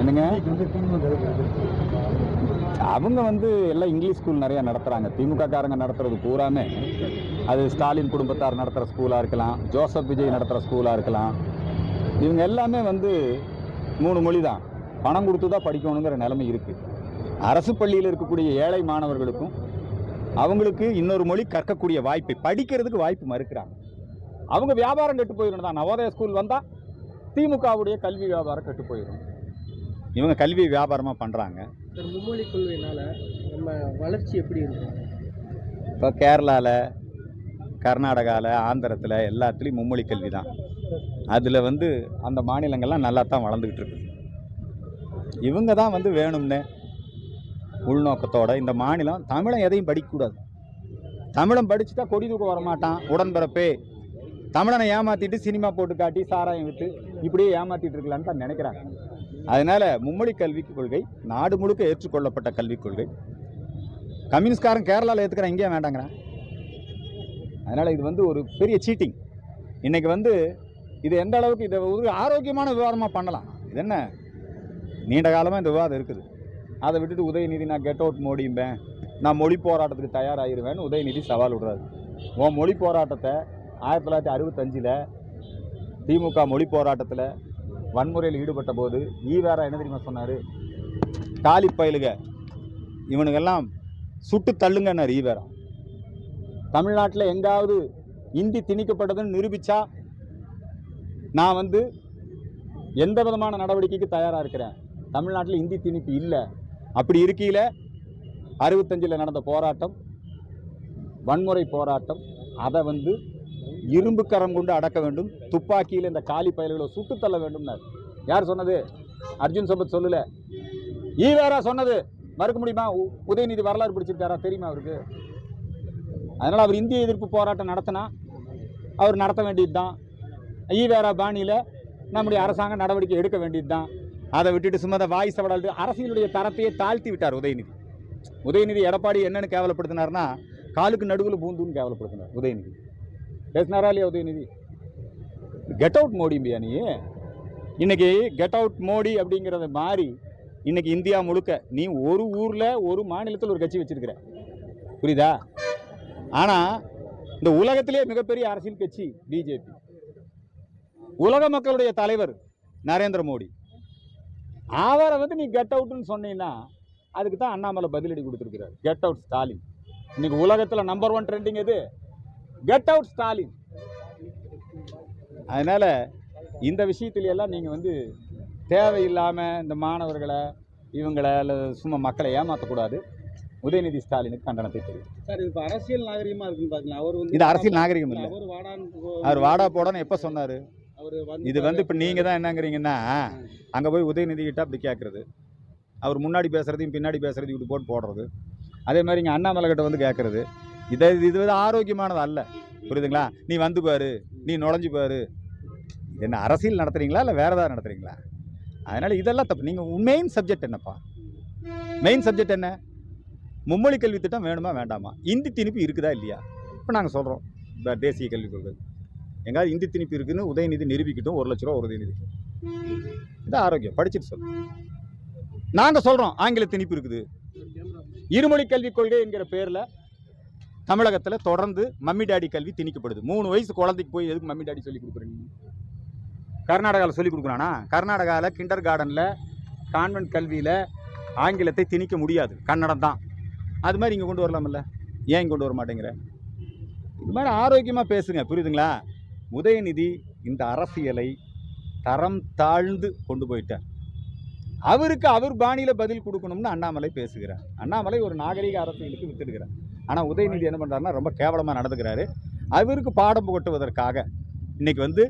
என்னங்க. அவங்க வந்து எல்லாம் இங்கிலீஷ் ஸ்கூல் நிறைய நடத்துறாங்க. திமுக காரங்க நடத்துறது பூராமே. அது ஸ்டாலின் குடும்பத்தார் நடத்துகிற ஸ்கூலாக இருக்கலாம் ஜோசப் விஜய் நடத்துகிற ஸ்கூலாக இருக்கலாம். இவங்க எல்லாமே வந்து மூணு மொழி தான் பணம் கொடுத்து தான் படிக்கணுங்கிற நிலைமை இருக்குது அரசு பள்ளியில் இருக்கக்கூடிய ஏழை மாணவர்களுக்கும் அவங்களுக்கு இன்னொரு மொழி கற்கக்கூடிய வாய்ப்பை படிக்கிறதுக்கு வாய்ப்பு மறுக்கிறாங்க. அவங்க வியாபாரம் கெட்டு போயிடும் தான். நவோதய ஸ்கூல் வந்தால் திமுகவுடைய கல்வி வியாபாரம் கெட்டு போயிடும். இவங்க கல்வி வியாபாரமாக பண்ணுறாங்க மும்மொழி கொள்கையினால நம்ம வளர்ச்சி எப்படி இருக்கும் இப்போ கேரளாவில் கர்நாடகாவில் ஆந்திரத்தில் எல்லாத்துலேயும் மும்மொழி கல்வி தான் அதில் வந்து அந்த மாநிலங்கள்லாம் நல்லா தான் வளர்ந்துக்கிட்டு இருக்குது. இவங்க தான் வந்து வேணும்னு உள்நோக்கத்தோட இந்த மாநிலம் தமிழன் எதையும் படிக்கக்கூடாது. தமிழன் படிச்சுட்டா கொடி தூக்க வரமாட்டான் உடன்பிறப்பே. தமிழனை ஏமாத்திட்டு சினிமா போட்டு காட்டி சாராயம் விட்டு இப்படியே ஏமாத்திட்டு இருக்கலான்னு தான் நினைக்கிறாங்க. அதனால் மும்மொழி கல்விக் கொள்கை நாடு முழுக்க ஏற்றுக்கொள்ளப்பட்ட கல்விக் கொள்கை. கம்யூனிஸ்ட்காரன் கேரளாவில் ஏற்றுக்கிறேன் இங்கேயும் வேண்டாங்கிறான். அதனால் இது வந்து ஒரு பெரிய சீட்டிங் இன்றைக்கி வந்து இது எந்த அளவுக்கு இதை ஒரு ஆரோக்கியமான விவாதமாக பண்ணலாம். இது என்ன? நீண்ட காலமாக இந்த விவாதம் இருக்குது. அதை விட்டுட்டு உதயநிதி நான் கெட் அவுட் மோடிம்பேன் நான் மொழி போராட்டத்துக்கு தயாராகிடுவேன்னு உதயநிதி சவால் விடுறாரு. உன் மொழி போராட்டத்தை ஆயிரத்தி தொள்ளாயிரத்தி அறுபத்தஞ்சில் திமுக மொழி போராட்டத்தில் வன்முறையில் ஈடுபட்ட போது ஈவேரா என்ன தெரியுமா சொன்னார்? காலி பயலுக. இவனுக்கெல்லாம் சுட்டு தள்ளுங்கன்னார் ஈவேரா தமிழ்நாட்டில் எங்காவது இந்தி திணிக்கப்பட்டதுன்னு நிரூபித்தா நான் வந்து எந்த விதமான நடவடிக்கைக்கு தயாராக இருக்கிறேன்? தமிழ்நாட்டில் இந்தி திணிப்பு இல்லை. அப்படி இருக்கையில் அறுபத்தஞ்சில் நடந்த போராட்டம் வன்முறை போராட்டம் அதை வந்து இரும்பு கரம் கொண்டு அடக்க வேண்டும். துப்பாக்கியில் இந்த காலி பயல்களை சுட்டு தள்ள வேண்டும்னார். யார் சொன்னது? அர்ஜுன் சம்பத் சொல்லல. ஈவேரா சொன்னது. மறுக்க முடியுமா? உ- உதயநிதி வரலாறு பிடிச்சிருக்காரா? தெரியுமா அவருக்கு? அதனால் அவர் இந்திய எதிர்ப்பு போராட்டம் நடத்தினா அவர் நடத்த வேண்டியது தான் ஈவேரா பாணியில் நம்முடைய அரசாங்க நடவடிக்கை எடுக்க வேண்டியது தான் அதை விட்டுட்டு சும்மா அதை வாய் சவடால் அரசியலுடைய தரத்தையே தாழ்த்தி விட்டார் உதயநிதி. உதயநிதி எடப்பாடி என்னென்னு கேவலப்படுத்தினார்னா காலுக்கு நடுவில் பூந்துன்னு கேவலப்படுத்தினார் உதயநிதி. பேசினாரா இல்லையா உதயநிதி கெட் அவுட் மோடிம்பியா நீ இன்னைக்கு கெட் அவுட் மோடி அப்படிங்கிறத மாறி இன்றைக்கி இந்தியா முழுக்க நீ ஒரு ஊரில் ஒரு மாநிலத்தில் ஒரு கட்சி வச்சுருக்கிற. புரியுதா? ஆனால் இந்த உலகத்திலே மிகப்பெரிய அரசியல் கட்சி பிஜேபி. உலக மக்களுடைய தலைவர் நரேந்திர மோடி. அவரை வந்து நீ கெட் அவுட்னு சொன்னீங்கன்னா அதுக்கு தான் அண்ணாமலை பதிலடி கொடுத்துருக்கிறார். கெட் அவுட் ஸ்டாலின் இன்னைக்கு உலகத்தில் நம்பர் ஒன் ட்ரெண்டிங் எது? கெட் அவுட் ஸ்டாலின் அதனால இந்த விஷயத்துல எல்லாம் நீங்கள் வந்து தேவையில்லாமல் இந்த மாணவர்களை இவங்களை அல்லது சும்மா மக்களை ஏமாற்றக்கூடாது உதயநிதி ஸ்டாலினுக்கு கண்டனத்தை தெரியும் சார் இது இப்போ அரசியல் நாகரிகமா இருக்குன்னு அவர் வந்து இது அரசியல் நாகரிகம் இல்லை. அவர் வாடா போடான்னு எப்போ சொன்னார்? அவர் இது வந்து இப்போ நீங்கள் தான் என்னங்கிறீங்கன்னா அங்கே போய் உதயநிதி கிட்ட அப்படி கேட்குறது அவர் முன்னாடி பேசுகிறதையும் பின்னாடி பேசுகிறதையும் இப்படி போட்டு போடுறது. அதே மாதிரி இங்கே அண்ணாமலை கிட்ட வந்து கேட்குறது இதை இது வந்து ஆரோக்கியமானது அல்ல புரியுதுங்களா? நீ வந்து பாரு நீ நுழைஞ்சு பாரு. என்ன அரசியல் நடத்துகிறீங்களா இல்லை வேறு ஏதாவது நடத்துகிறீங்களா அதனால் இதெல்லாம் தப்பு. நீங்கள் மெயின் சப்ஜெக்ட் என்னப்பா? மெயின் சப்ஜெக்ட் என்ன? மும்மொழி கல்வி திட்டம் வேணுமா வேண்டாமா? இந்தி திணிப்பு இருக்குதா இல்லையா? இப்போ நாங்கள் சொல்கிறோம் இந்த தேசிய கல்விக் கொள்கை எங்காவது இந்தி திணிப்பு இருக்குதுன்னு உதயநிதி நிரூபிக்கட்டும் ஒரு லட்ச ரூபா ஒரு உதயநிதி. இது ஆரோக்கியம். படிச்சுட்டு சொல்லு. நாங்கள் சொல்கிறோம் ஆங்கில திணிப்பு இருக்குது. இருமொழி கல்விக் கொள்கை என்கிற பேரில் தமிழகத்தில் தொடர்ந்து மம்மி டாடி கல்வி திணிக்கப்படுது. மூணு வயசு குழந்தைக்கு போய் எதுக்கு மம்மி டாடி சொல்லி கொடுக்குறீங்க? கர்நாடகாவில் சொல்லி கொடுக்குறானா கர்நாடகாவில் கிண்டர் கார்டனில் கான்வென்ட் கல்வியில் ஆங்கிலத்தை திணிக்க முடியாது. கன்னடம் தான். அது மாதிரி இங்கே கொண்டு வரலாமில்ல ஏன் இங்கே கொண்டு வர மாட்டேங்கிற இது மாதிரி ஆரோக்கியமாக பேசுங்க. புரியுதுங்களா? உதயநிதி இந்த அரசியலை தரம் தாழ்ந்து கொண்டு போயிட்டார். அவருக்கு அவர் பாணியில் பதில் கொடுக்கணும்னு அண்ணாமலை பேசுகிறார். அண்ணாமலை ஒரு நாகரிக அரசியலுக்கு வித்துடுகிறார். ஆனால் உதயநிதி என்ன பண்ணுறாருன்னா ரொம்ப கேவலமாக நடந்துக்கிறாரு. அவருக்கு பாடம் புகட்டுவதற்காக இன்னைக்கு வந்து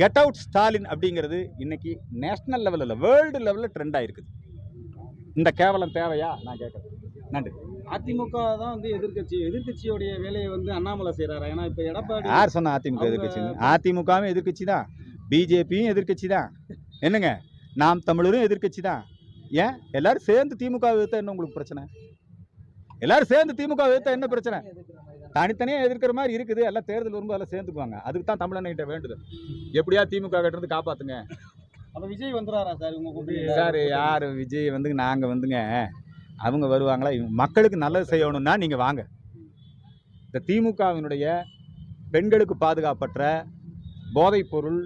கெட் அவுட் ஸ்டாலின் அப்படிங்கிறது இன்னைக்கு நேஷனல் லெவலில் வேர்ல்டு லெவலில் ட்ரெண்ட் ஆயிருக்குது. இந்த கேவலம் தேவையா? நான் கேட்குறேன். நன்றி. அதிமுக தான் வந்து எதிர்க்கட்சி எதிர்க்கட்சியோடைய வேலையை வந்து அண்ணாமலை செய்றாரு. ஏன்னா இப்போ எடப்பாடி யார் சொன்னா அதிமுக எதிர்க்கட்சி அதிமுகவும் எதிர்க்கட்சி தான். பிஜேபியும் எதிர்க்கட்சி தான். என்னங்க? நாம் தமிழரும் எதிர்க்கட்சி தான். ஏன்? எல்லாரும் சேர்ந்து திமுக எதிர்த்தா என்ன உங்களுக்கு பிரச்சனை? எல்லாரும் சேர்ந்து திமுக எதிர்த்தா என்ன பிரச்சனை? தனித்தனியாக எதிர்க்கிற மாதிரி இருக்குது. எல்லாம் தேர்தல் வரும்போது எல்லாம் சேர்ந்துக்குவாங்க. அதுக்கு தான் தமிழன்கிட்ட வேண்டுதல். எப்படியா திமுக கிட்ட இருந்து காப்பாத்துங்க? அப்ப விஜய் வந்துறாரா சார் உங்க கூட்டணி? சார் யார்? விஜய் வந்து நாங்கள் வந்துங்க. அவங்க வருவாங்களா? மக்களுக்கு நல்லது செய்யணும்னா நீங்கள் வாங்க. இந்த திமுகவினுடைய பெண்களுக்கு பாதுகாப்பற்ற போதைப் பொருள்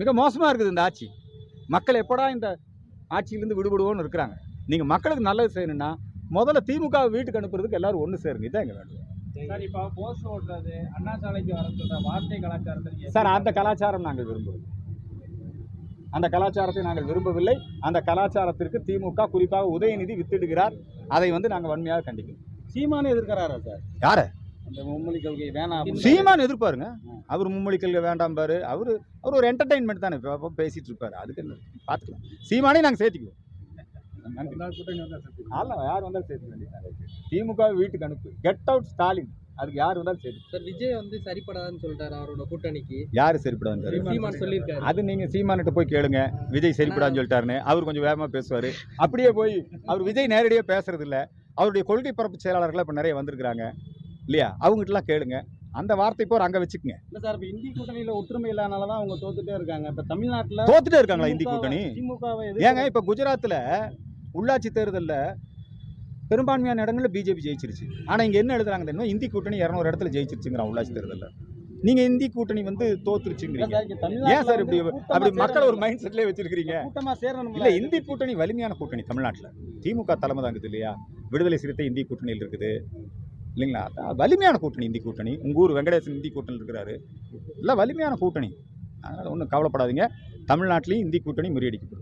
மிக மோசமாக இருக்குது இந்த ஆட்சி. மக்கள் எப்படா இந்த ஆட்சியிலேருந்து விடுபடுவோன்னு இருக்கிறாங்க. நீங்கள் மக்களுக்கு நல்லது செய்யணும்னா முதல்ல திமுக வீட்டுக்கு அனுப்புறதுக்கு எல்லாரும் ஒன்று சேருங்க. இதான் எங்கள் வேண்டும் சார் இப்போ போஸ்ட் ஓட்டுறது அண்ணா சாலைக்கு வர சொல்ற வார்த்தை கலாச்சாரத்தை நீங்க சார் அந்த கலாச்சாரம் நாங்கள் விரும்புவோம் அந்த கலாச்சாரத்தை நாங்கள் விரும்பவில்லை. அந்த கலாச்சாரத்திற்கு திமுக குறிப்பாக உதயநிதி வித்திடுகிறார். அதை வந்து நாங்கள் வன்மையாக கண்டிக்கிறோம். சீமானே எதிர்க்கிறாரா சார்? யாரை? கொள்கை சீமான் எதிர்ப்பாருங்க. அவர் மும்மொழி கல்வி வேண்டாம் பாரு. அவர் அவர் ஒரு என்டர்டைன்மெண்ட் தானே பேசிட்டு இருப்பாரு. அதுக்கு என்ன? பார்த்துக்கலாம் சீமானே நாங்கள் சேர்த்துக்குவோம். சரி. ஆள யார் வந்தாலும் சேர்த்துக்க வேண்டியது திமுக வீட்டுக்கு அனுப்பு. கெட் அவுட் ஸ்டாலின் அதுக்கு யார் வந்தாலும் சேர்த்து. சார் விஜய் வந்து சரிப்படாதுன்னு சொல்லிட்டாரு அவரோட கூட்டணிக்கு. யார் சரிப்படாது சீமான் சொல்லியிருக்காரு. அது நீங்க சீமான்கிட்ட போய் கேளுங்க. விஜய் சரிப்படான்னு சொல்லிட்டாருன்னு. அவர் கொஞ்சம் வேகமா பேசுவாரு. அப்படியே போய் அவர் விஜய் நேரடியாக பேசுறது இல்ல. அவருடைய கொள்கை பரப்பு செயலாளர்கள் இப்போ நிறைய வந்திருக்கிறாங்க. இல்லையா? அவங்ககிட்டலாம் கேளுங்க. அந்த வார்த்தை போர் அங்க வச்சுக்கோங்க. இல்ல சார் இப்ப இந்தி கூட்டணியில ஒற்றுமை இல்லாதனால தான் அவங்க தோத்துட்டே இருக்காங்க. இப்ப தமிழ்நாட்டுல தோத்துட்டே இருக்காங்களா இந்தி திமுக கூட்டணி? திமுகவை ஏங்க இப்போ குஜராத்தில் உள்ளாட்சி தேர்தலில் பெரும்பான்மையான இடங்கள்ல பிஜேபி ஜெயிச்சிருச்சு. ஆனால் இங்கே என்ன எழுதுறாங்க தெரியுமா? இந்தி கூட்டணி இரநூறு இடத்துல ஜெயிச்சிருச்சுங்கிறான் உள்ளாட்சி தேர்தலில். நீங்கள் இந்தி கூட்டணி வந்து தோத்துருச்சுங்கிறீங்க. ஏன் சார் இப்படி அப்படி மக்களை ஒரு மைண்ட் செட்லேயே வச்சிருக்கிறீங்க? இல்ல இந்தி கூட்டணி வலிமையான கூட்டணி தமிழ்நாட்டில். திமுக தலைமை தாங்குது இல்லையா? விடுதலை சிறுத்தை இந்தி கூட்டணியில் இருக்குது. இல்லைங்களா? வலிமையான கூட்டணி இந்தி கூட்டணி. உங்கள் ஊர் வெங்கடேசன் இந்தி கூட்டணியில் இருக்கிறாரு. இல்லை வலிமையான கூட்டணி. அதனால் ஒன்றும் கவலைப்படாதீங்க. தமிழ்நாட்டிலையும் இந்தி கூட்டணி முறியடிக்கப்படும்.